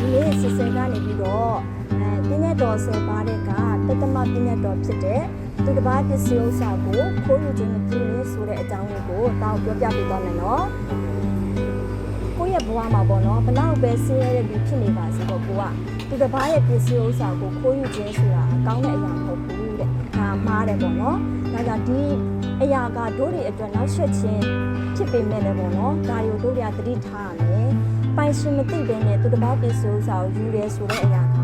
ဒီနေ့စစ်စဲကနေပြီးတော့အဲပြည့်ညတ်တော်ဆယ်ပါးတဲ့ကတသမပြည့်ညတ်တော်ဖြစ်တဲ့သူတစ်ပါးပစ္စည်းဥစ္စာကိုခိုးယူခြင်းမပြုလို့ဆိုတဲ့အကြောင်းလေးကိုတောင်းပြောပြပေးသွားမယ်နော်ကိုယ့်ရဲ့ဘဝမှာပေါ့နော်ဘလောက်ပဲဆင်းရဲတဲ့လူဖြစ်နေပါစေပေါ့ကိုကသူတစ်ပါးရဲ့ပစ္စည်းဥစ္စာကိုခိုးယူခြင်းဆိုတာကောင်းတဲ့အရာမဟုတ်ဘူးတဲ့ဒါမှားတယ်ပေါ့နော်ဒါကြောင့်ဒီအရာကတို့တွေအတွက်နောက်ဆက်ခြင်းဖြစ်ပေမဲ့လည်းပေါ့နော်ဒါတွေကိုတို့တွေကသတိထားရမယ် ပိုင်ရှင်မသိဘဲနဲ့သူတစ်ပေါက်ပစ္စည်းဥစ္စာကိုယူရဲဆိုတဲ့အရာက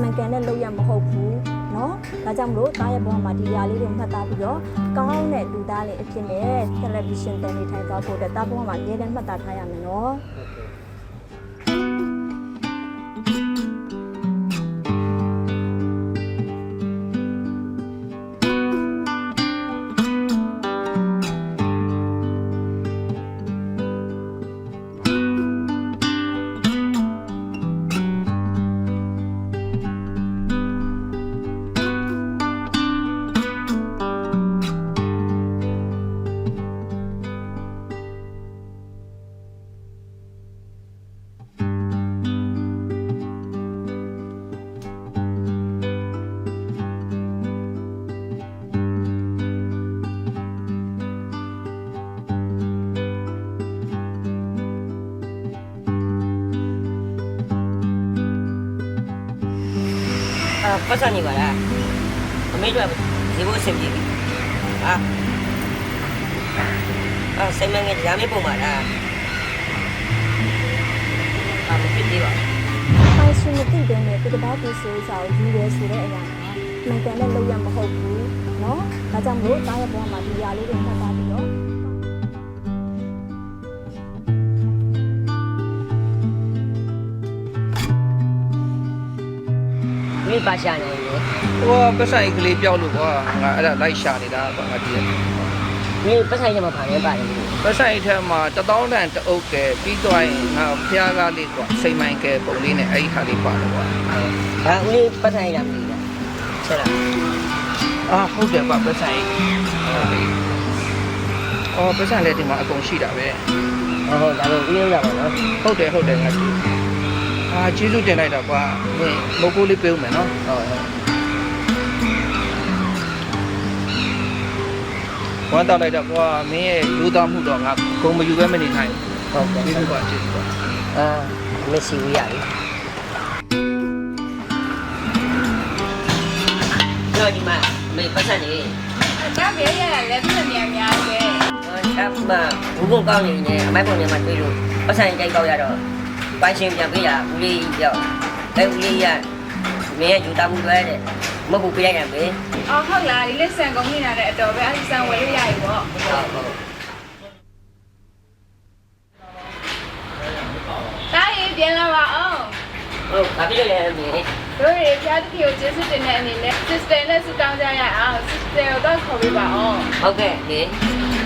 မှန်ကန်တဲ့လုပ်ရမဟုတ်ဘူးเนาะဒါကြောင့်မလို့တားရဲ့ဘဝမှာဒီຢာလေးတွေမှတ်သားပြီးတော့ကောင်းတဲ့လူသားလေးအဖြစ်နဲ့တယ်လီဗီရှင်းတင်နေထိုင်သွားဖို့အတွက်တားဘဝမှာအမြဲတမ်းမှတ်သားထားရမယ်เนาะ ပတ်စံနေပါလားအမေတို့ဇေဘိုးအဆင်ပြေပြီဟာအာစိတ်မငယ်တရားမေးပုံပါလားအာမဖြစ်သေးပါဘူး ပိုင်ရှင်မသိဘဲနဲ့သူတစ်ပေါက်ပစ္စည်းဥစ္စာကိုယူရဲဆိုတဲ့အရာကမှန်ကန်တဲ့လုပ်ရမဟုတ်ဘူးเนาะဒါကြောင့်မလို့တားရဲ့ဘဝမှာဒီຢာလေးတွေမှတ်သားပြီးတော့ ဒီပါရှာနေတယ်ဟိုကပတ်ဆိုင်ကလေးပြောက်လို့ကွာငါအဲ့ဒါလိုက်ရှာနေတာကွာငါကြည့်ရဒီပတ်ဆိုင်ရမှာပါနေပါတယ်ပတ်ဆိုင်ထဲမှာတသောင်းတန်တအုပ်ကဲပြီးတော့ရင်ငါဖျားကားလေးကွာစိတ်မိုင်းကဲပုံလေးနဲ့အဲ့ဒီဟာလေးပါတယ်ကွာဒါဦးလေးပတ်ဆိုင်ရမှာပြီလားဆက်လားအာဟုတ်တယ်ကွာပတ်ဆိုင်အော်ပတ်ဆိုင်လည်းဒီမှာအကုန်ရှိတာပဲဟုတ်ဒါတော့ဦးလေးရပါတော့ဟုတ်တယ်ဟုတ်တယ်ငါကြည့် အာကျေးဇူးတင်လိုက်တာကွာမင်းမဟုတ်ကိုလေးပေးဦးမယ်နော်ဟုတ်ဟုတ်ဝမ်းတောက်လိုက်တော့ကွာမင်းရဲ့ယူသားမှုတော့ငါဂုံမယူပဲမနေနိုင်ဟုတ်ကဲ့ဘူးကျေးဇူးပါကျေးဇူးပါအာမက်ဆီဦးရပြီတော့ဒီမှာမေပတ်ဆိုင်နေဒါပဲရရလက်ပြနေအများကြီးဒါမှဘူးဘုံကောင်းနေနေအမိုက်ပုံနေမှာတွေ့လို့ပတ်ဆိုင်ကြိုက်တော့ရတော့ ပိုင်ရှင်ပြန်ပေးတာဦးလေးရောက်အဲဦးလေးရမင်းရဲ့ယူတာမှုတွေတဲ့မဟုတ်ဘူးပြရရင်ပဲ။အော်ဟုတ်လားဒီလက်ဆန်ကုန်နေတာတဲ့အတော်ပဲအဲ့ဒီဆန်ဝယ်လို့ရပြီပေါ့ဟုတ်ဟုတ်။ဒါရင်ပြန်လာပါအောင်ဟုတ်ဒါပြည့်လဲမင်း။တို့ရေဖျားတိကိုကျေးဇူးတင်တဲ့အနေနဲ့ sister နဲ့စတောင်းကြရအောင် sister ကိုတော့ခေါ်ပေးပါအောင်ဟုတ်ကဲ့လေ။